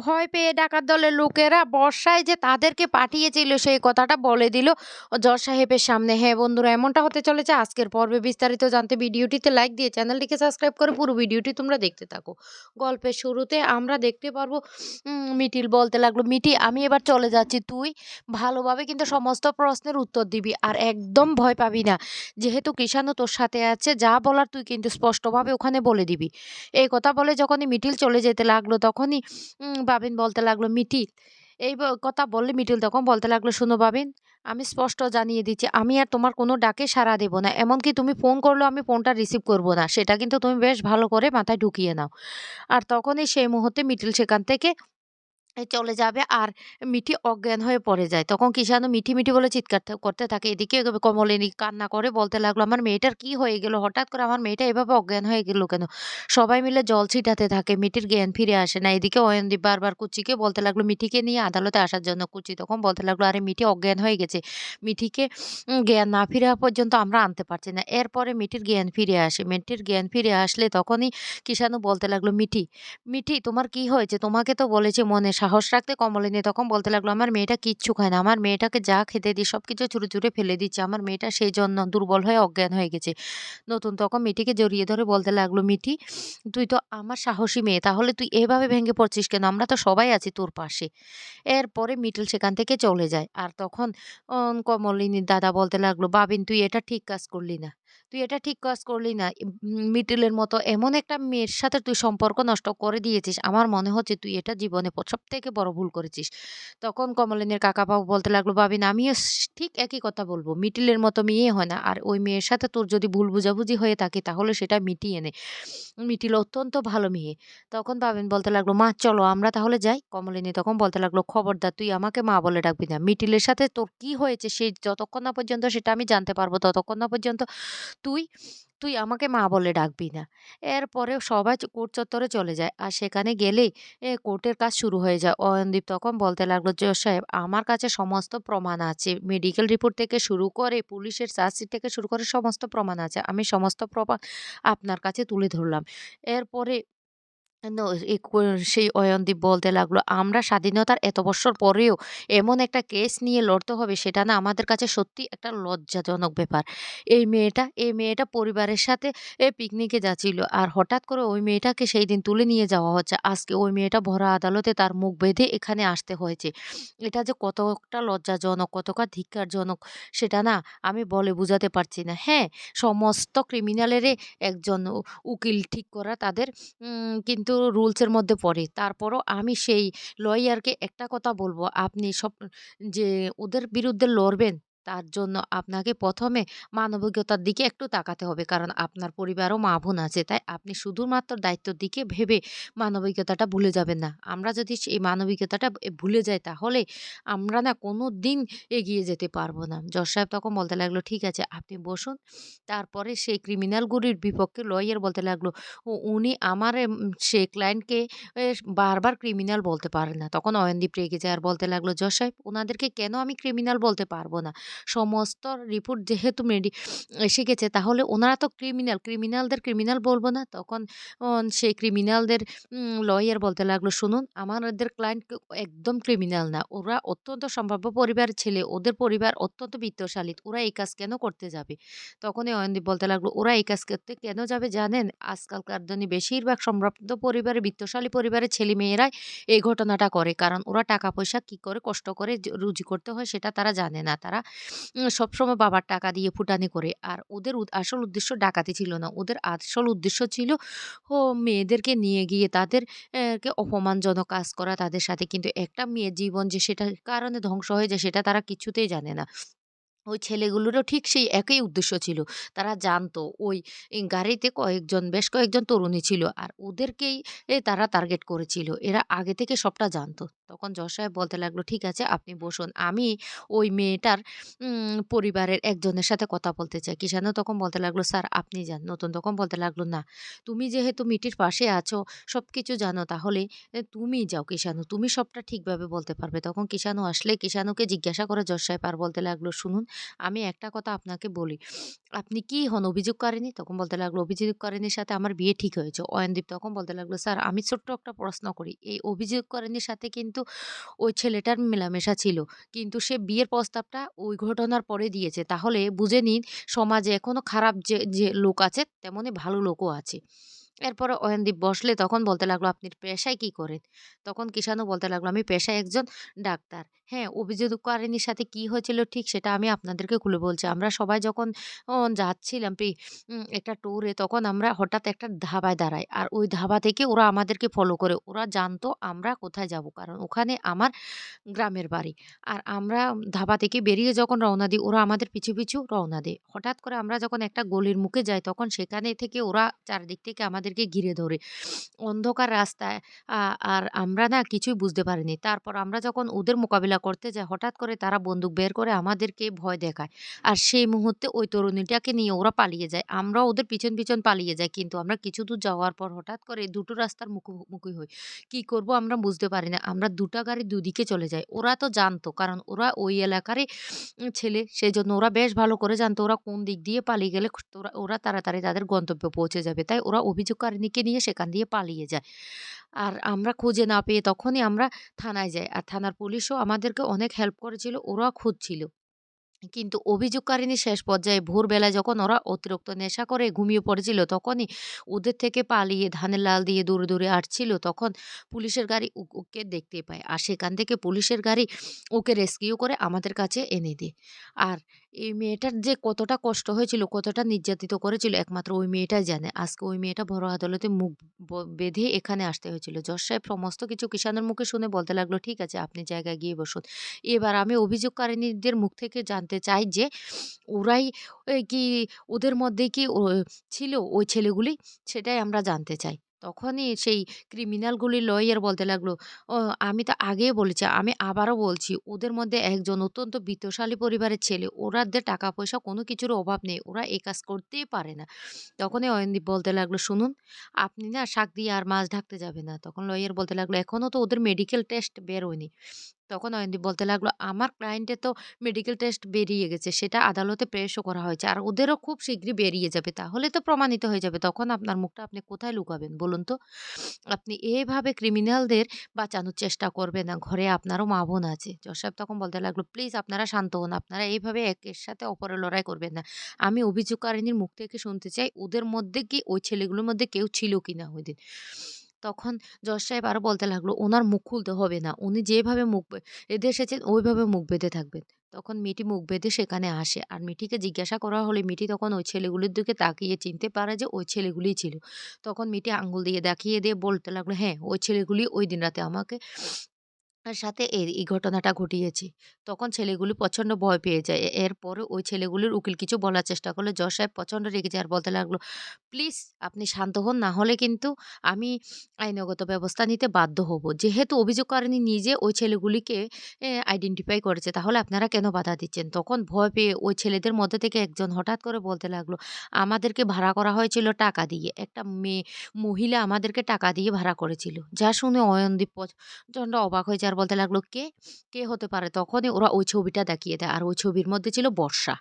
ভয় পেয়ে ডাকাত দলের লোকেরা বর্ষায় যে তাদেরকে পাঠিয়েছিল সেই কথাটা বলে দিল জজ সাহেবের সামনে। হ্যাঁ বন্ধুরা, এমনটা হতে চলেছে। আজকের পর্বে বিস্তারিত জানতে ভিডিওটিতে লাইক দিয়ে চ্যানেলটিকে সাবস্ক্রাইব করে পুরো ভিডিওটি তোমরা দেখতে থাকো। গল্পের শুরুতে আমরা দেখতে পারব মিটিল বলতে লাগল, মিটি, আমি এবার চলে যাচ্ছি। তুই ভালোভাবে কিন্তু সমস্ত প্রশ্নের উত্তর দিবি আর একদম ভয় পাবি না। যেহেতু কিষাণও তোর সাথে আছে, যা বলার তুই কিন্তু স্পষ্টভাবে ওখানে বলে দিবি। এই কথা বলে যখনই মিটিল চলে যেতে লাগল, তখনই বাবিন বলতে লাগল মিটিল। এই কথা বললে মিটিল তখন বলতে লাগল, শুনো বাবিন, আমি স্পষ্ট জানিয়ে দিচ্ছি, আমি আর তোমার কোনো ডাকে সাড়া দেবো না। এমনকি তুমি ফোন করলেও আমি ফোনটা রিসিভ করব না। সেটা কিন্তু তুমি বেশ ভালো করে মাথায় ঢুকিয়ে নাও। আর তখনই সেই মুহূর্তে মিটিল সেখান থেকে চলে যাবে আর মিঠি অজ্ঞান হয়ে পড়ে যায়। তখন কিষানও মিঠি মিঠি বলে চিৎকার করতে থাকে। এদিকে কমলিনী কান্না করে বলতে লাগল, আমার মেয়েটার কি হয়ে গেল? হঠাৎ করে আমার মেয়েটা এভাবে অজ্ঞান হয়ে গেল কেন? সবাই মিলে জল ছিটাতে থাকে। মিঠির জ্ঞান ফিরে আসে না। এদিকে অয়নদীপ বারবার কুচিকে বলতে লাগল, মিঠিকে নিয়ে আদালতে আসার জন্য কুচি। তখন বলতে লাগল, আরে, মিঠি অজ্ঞান হয়ে গেছে। মিঠিকে জ্ঞান না ফিরে পর্যন্ত আমরা আনতে পারছি না। এরপরে মিঠির জ্ঞান ফিরে আসে। মিঠির জ্ঞান ফিরে আসলে তখনই কিষানু বলতে লাগল, মিঠি মিঠি, তোমার কি হয়েছে? তোমাকে তো বলেছে মনে সাহস রাখতে কমলিনী তখন বলতে লাগল, আমার মেয়েটা কিচ্ছু খায় না। আমার মেয়েটাকে যা খেতে দিই, সব কিছু চুরে চুরে ফেলে দিচ্ছে। আমার মেয়েটা সেই জন্য দুর্বল হয়ে অজ্ঞান হয়ে গেছে। নতুন তখন মিঠিকে জড়িয়ে ধরে বলতে লাগল, মিঠি, তুই তো আমার সাহসী মেয়ে। তাহলে তুই এভাবে ভেঙে পড়ছিস কেন? আমরা তো সবাই আছি তোর পাশে। এরপরে মিটল সেখান থেকে চলে যায়। আর তখন কমলিনীর দাদা বলতে লাগল, বাবিন, তুই এটা ঠিক কাজ করলি না। তুই এটা ঠিক কাজ করলি না। মিটিলের মতো এমন একটা মেয়ের সাথে তুই সম্পর্ক নষ্ট করে দিয়েছিস, আমার মনে হচ্ছে তুই এটা জীবনে সব থেকে বড় ভুল করেছিস। তখন কমলিনীর কাকা বাবু বলতে লাগল ভাবিন আমিও ঠিক একই কথা বলব মিটিলের মতো মেয়ে হয় না। আর ওই মেয়ের সাথে তোর যদি ভুল বুঝাবুঝি হয়ে থাকে, তাহলে সেটা মিটিয়ে নে। মিটিল অত্যন্ত ভালো মেয়ে। তখন ভাবিন বলতে লাগল, মা, চলো আমরা তাহলে যাই। কমলিনী তখন বলতে লাগল, খবরদার, তুই আমাকে মা বলে ডাকবি না। মিটিলের সাথে তোর কি হয়েছে সেই যতক্ষণ না পর্যন্ত সেটা আমি জানতে পারব, ততক্ষণ না পর্যন্ত তুই তুই আমাকে মা বলে ডাকবি না। এরপরে সবাই কোর্ট চত্বরে চলে যায়। আর সেখানে গেলেই, এ কোর্টের কাজ শুরু হয়ে যায়। অয়নদীপ তখন বলতে লাগল যে সাহেব, আমার কাছে সমস্ত প্রমাণ আছে। মেডিকেল রিপোর্ট থেকে শুরু করে, পুলিশের চার্জশিট থেকে শুরু করে সমস্ত প্রমাণ আছে। আমি সমস্ত প্রমাণ আপনার কাছে তুলে ধরলাম। এরপরে সেই অয়নদীপ বলতে লাগল, "আমরা স্বাধীনতার এত বৎসর পরেও এমন একটা কেস নিয়ে লড়তে হবে সেটা না আমাদের কাছে সত্যি একটা লজ্জাজনক ব্যাপার। এই মেয়েটা এই মেয়েটা পরিবারের সাথে পিকনিকে যাচ্ছিল। আর হঠাৎ করে ওই মেয়েটাকে সেই দিন তুলে নিয়ে যাওয়া হচ্ছে। আজকে ওই মেয়েটা ভরা আদালতে তার মুখ বেঁধে এখানে আসতে হয়েছে। এটা যে কতটা লজ্জাজনক, কতটা ধিক্কারজনক সেটা না আমি বলে বুঝাতে পারছি না। হ্যাঁ, সমস্ত ক্রিমিনালেরই একজন উকিল ঠিক করা তাদের উম কিন্তু রুলসের মধ্যে পড়ে। তারপরও আমি সেই লয়ারকে একটা কথা বলব আপনি সব যে ওদের বিরুদ্ধে লড়বেন, তার জন্য আপনাকে প্রথমে মানবিকতার দিকে একটু তাকাতে হবে। কারণ আপনার পরিবারও মা-বোন আছে। তাই আপনি শুধুমাত্র দায়িত্বের দিকে ভেবে মানবিকতাটা ভুলে যাবেন না। আমরা যদি সেই মানবিকতাটা ভুলে যাই তাহলে আমরা না কোনো দিন এগিয়ে যেতে পারব না। জজ সাহেব তখন বলতে লাগল, "ঠিক আছে আপনি বসুন।" তারপরে সেই ক্রিমিনালগুলির বিপক্ষে লয়ার বলতে লাগল, উনি আমার সে ক্লায়েন্টকে বারবার ক্রিমিনাল বলতে পারেন না। তখন অয়নদীপ রেগে যায় আর বলতে লাগল, "জজ সাহেব ওনাদেরকে কেন আমি ক্রিমিনাল বলতে পারব না? সমস্ত রিপোর্ট যেহেতু মেডি এসে গেছে তাহলে ওনারা তো ক্রিমিনাল, ক্রিমিনালদের ক্রিমিনাল বলব না?" তখন সেই ক্রিমিনালদের লয়ার বলতে লাগল, "শুনুন আমাদের ক্লায়েন্ট একদম ক্রিমিনাল না। ওরা অত্যন্ত সম্ভাব্য পরিবারের ছেলে। ওদের পরিবার অত্যন্ত বিত্তশালী। ওরা এই কাজ কেন করতে যাবে?" তখনই অয়নদীপ বলতে লাগল, "ওরা এই কাজ করতে কেন যাবে জানেন? আজকালকার দিনে বেশিরভাগ সম্ভ্রান্ত পরিবারের, বিত্তশালী পরিবারের ছেলেমেয়েরাই এই ঘটনাটা করে। কারণ ওরা টাকা-পয়সা কি করে কষ্ট করে রুজি করতে হয় সেটা তারা জানে না। তারা সবসময় বাবার টাকা দিয়ে ফুটানি করে। আর ওদের আসল উদ্দেশ্য ডাকাতি ছিল না। ওদের আসল উদ্দেশ্য ছিল, ও মেয়েদেরকে নিয়ে গিয়ে তাদেরকে অপমানজনক কাজ করা তাদের সাথে। কিন্তু একটা মেয়ের জীবন যে সেটার কারণে ধ্বংস হয়ে যায়, সেটা তারা কিছুতেই জানে না। ওই ছেলেগুলোরও ঠিক সেই একই উদ্দেশ্য ছিল। তারা জানতো ওই গাড়িতে কয়েকজন বেশ কয়েকজন তরুণী ছিল। আর ওদেরকেই তারা টার্গেট করেছিল। এরা আগে থেকে সবটা জানতো। তখন জজ সাহেব বলতে লাগল, "ঠিক আছে আপনি বসুন। আমি ওই মেয়েটার পরিবারের একজনের সাথে কথা বলতে চাই।" কিষানও তখন বলতে লাগল, "স্যার আপনি যান।" নতুন তখন বলতে লাগল, "না, তুমি যেহেতু মিটির পাশে আছো, সব কিছু জানো তাহলে এ তুমিই যাও কিষানু। তুমি সবটা ঠিকভাবে বলতে পারবে।" তখন কিষানু আসলে কিষানুকে জিজ্ঞাসা করে জজ সাহেব আর বলতে লাগল, "শুনুন আমি একটা কথা আপনাকে বলি, আপনি কি হন অভিযোগকারিনী? তখন বলতে লাগল, অভিযোগকারিনীর সাথে আমার বিয়ে ঠিক হয়েছে। অয়নদীপ তখন বলতে লাগল, স্যার আমি ছোট্ট একটা প্রশ্ন করি। এই অভিযোগ করেনির সাথে কিন্তু ওই ছেলেটার মেলামেশা ছিল। কিন্তু সে বিয়ের প্রস্তাবটা ওই ঘটনার পরে দিয়েছে। তাহলে বুঝে নিন সমাজে এখনও খারাপ যে, যে লোক আছে তেমনি ভালো লোকও আছে। এরপরে অয়নদীপ বসলে তখন বলতে লাগল, "আপনি পেশায় কি করেন?" তখন কিষাণও বলতে লাগল, "আমি পেশায় একজন ডাক্তার।" হ্যাঁ, অভিযোগকারিনীর সাথে কি হয়েছিল ঠিক সেটা আমি আপনাদেরকে খুলে বলছি। আমরা সবাই যখন যাচ্ছিলাম পি একটা ট্যুরে তখন আমরা হঠাৎ একটা ধাবায় দাঁড়াই। আর ওই ধাবা থেকে ওরা আমাদেরকে ফলো করে। ওরা জানতো আমরা কোথায় যাব। কারণ ওখানে আমার গ্রামের বাড়ি। আর আমরা ধাবা থেকে বেরিয়ে যখন রওনা দিই ওরা আমাদের পিছু, পিছু রওনা দেয়। হঠাৎ করে আমরা যখন একটা গলির মুখে যাই তখন সেখানে থেকে ওরা চারদিক থেকে আমাদেরকে ঘিরে ধরে। অন্ধকার রাস্তায় আর আমরা না কিছুই বুঝতে পারিনি। তারপর আমরা যখন ওদের মোকাবিলা করতে যাই হঠাৎ করে তারা বন্দুক বের করে আমাদেরকে ভয় দেখায়। আর সেই মুহূর্তে ওই তরুণীটাকে নিয়ে ওরা পালিয়ে যায়। আমরা ওদের পিছন, পিছন পালিয়ে যাই। কিন্তু আমরা কিছু দূর যাওয়ার পর হঠাৎ করে দুটো রাস্তার মুখোমুখি হই। কি করব আমরা বুঝতে পারি না। আমরা দুটা গাড়ি দুদিকে চলে যাই। ওরা তো জানতো কারণ ওরা ওই এলাকারই ছেলে সেই জন্য ওরা বেশ ভালো করে জানতো ওরা কোন দিক দিয়ে পালিয়ে গেলে ওরা তাড়াতাড়ি তাদের গন্তব্যে পৌঁছে যাবে। তাই ওরা অভিযোগকারিণীকে নিয়ে সেখান দিয়ে পালিয়ে যায়। আর আমরা খুঁজে না পেয়ে তখনই আমরা থানায় যাই। আর থানার পুলিশও আমাদেরকে অনেক হেল্প করেছিল। ওরাও খুঁজছিল। কিন্তু অভিযোগকারিণী শেষ পর্যায়ে ভোরবেলায় যখন ওরা অতিরিক্ত নেশা করে ঘুমিয়ে পড়েছিল তখনই ওদের থেকে পালিয়ে ধানের লাল দিয়ে দূরে, দূরে আসছিল তখন পুলিশের গাড়ি ওকে দেখতে পায়। আর সেখান থেকে পুলিশের গাড়ি ওকে রেস্কিউ করে আমাদের কাছে এনে দেয়। আর এই মেয়েটার যে কতটা কষ্ট হয়েছিল, কতটা নির্যাতিত করেছিল একমাত্র ওই মেয়েটাই জানে। আজকে ওই মেয়েটা বড় আদালতে মুখ বেঁধে এখানে আসতে হয়েছিল। জজ সাহেব সমস্ত কিছু কিষাণের মুখে শুনে বলতে লাগল, "ঠিক আছে আপনি জায়গায় গিয়ে বসুন।" এবার আমি অভিযোগকারিণীদের মুখ থেকে জানতে চাই যে ওরাই কি ওদের মধ্যে কি ছিল ওই ছেলেগুলি? সেটাই আমরা জানতে চাই। তখনই সেই ক্রিমিনালগুলির লয়ার বলতে লাগল, "ও আমি তো আগেই বলেছি, আমি আবারও বলছি ওদের মধ্যে একজন অত্যন্ত বিত্তশালী পরিবারের ছেলে। ওরাদের টাকা পয়সা কোনো কিছুর অভাব নেই। ওরা এই কাজ করতেই পারে না।" তখনই অয়নদীপ বলতে লাগল, "শুনুন, আপনি না শাক দিয়ে আর মাছ ঢাকতে যাবে না।" তখন লয়ার বলতে লাগল, এখনও তো ওদের মেডিকেল টেস্ট বের হয়নি।" তখন অয়নদীপ বলতে লাগল, "আমার ক্লায়েন্টের তো মেডিকেল টেস্ট বেরিয়ে গেছে। সেটা আদালতে পেশও করা হয়েছে। আর ওদেরও খুব শিগগিরই বেরিয়ে যাবে। তাহলে তো প্রমাণিত হয়ে যাবে। তখন আপনার মুখটা আপনি কোথায় লুকাবেন বলুন তো? আপনি এভাবে ক্রিমিনালদের বাঁচানোর চেষ্টা করবেন না। ঘরে আপনারও মা-বোন আছে।" জজ সাহেব তখন বলতে লাগল, "প্লিজ আপনারা শান্ত হন। আপনারা এইভাবে একের সাথে অপরের লড়াই করবেন না। আমি অভিযোগকারিণীর মুখ থেকে শুনতে চাই ওদের মধ্যে কি ওই ছেলেগুলোর মধ্যে কেউ ছিল কি না ওই ওইদিন?" তখন জজ সাহেব আরও বলতে লাগল, ওনার মুখ খুলতে হবে না। উনি যেভাবে মুখ বেঁধে এসেছেন ওইভাবে মুখ বেঁধে থাকবেন।" তখন মেয়েটি মুখ বেঁধে সেখানে আসে। আর মিটিকে জিজ্ঞাসা করা হলে মেয়েটি তখন ওই ছেলেগুলির দিকে তাকিয়ে চিনতে পারে যে ওই ছেলেগুলি ছিল। তখন মেয়েটি আঙ্গুল দিয়ে দেখিয়ে দিয়ে বলতে লাগল, "হ্যাঁ, ওই ছেলেগুলি ওই দিন রাতে আমাকে সাথে এর এই ঘটনাটা ঘটিয়েছে। তখন ছেলেগুলি প্রচণ্ড ভয় পেয়ে যায়। এরপরে ওই ছেলেগুলির উকিল কিছু বলার চেষ্টা করল জজ সাহেব প্রচণ্ড রেগে যায় আর বলতে লাগল, "প্লিজ আপনি শান্ত হন। না হলে কিন্তু আমি আইনগত ব্যবস্থা নিতে বাধ্য হব। যেহেতু অভিযোগকারিণী নিজে ওই ছেলেগুলিকে আইডেন্টিফাই করেছে তাহলে আপনারা কেন বাধা দিচ্ছেন?" তখন ভয় পেয়ে ওই ছেলেদের মধ্যে থেকে একজন হঠাৎ করে বলতে লাগল, "আমাদেরকে ভাড়া করা হয়েছিল টাকা দিয়ে। একটা মেয়ে মহিলা আমাদেরকে টাকা দিয়ে ভাড়া করেছিল।" যা শুনে অয়নদীপ প্রচণ্ড অবাক হয়ে যায় আর বলতে লাগল, "কে? কে হতে পারে?" তখনই ওরা ওই ছবিটা দেখিয়ে দেয়। আর ওই ছবির মধ্যে ছিল বর্ষা।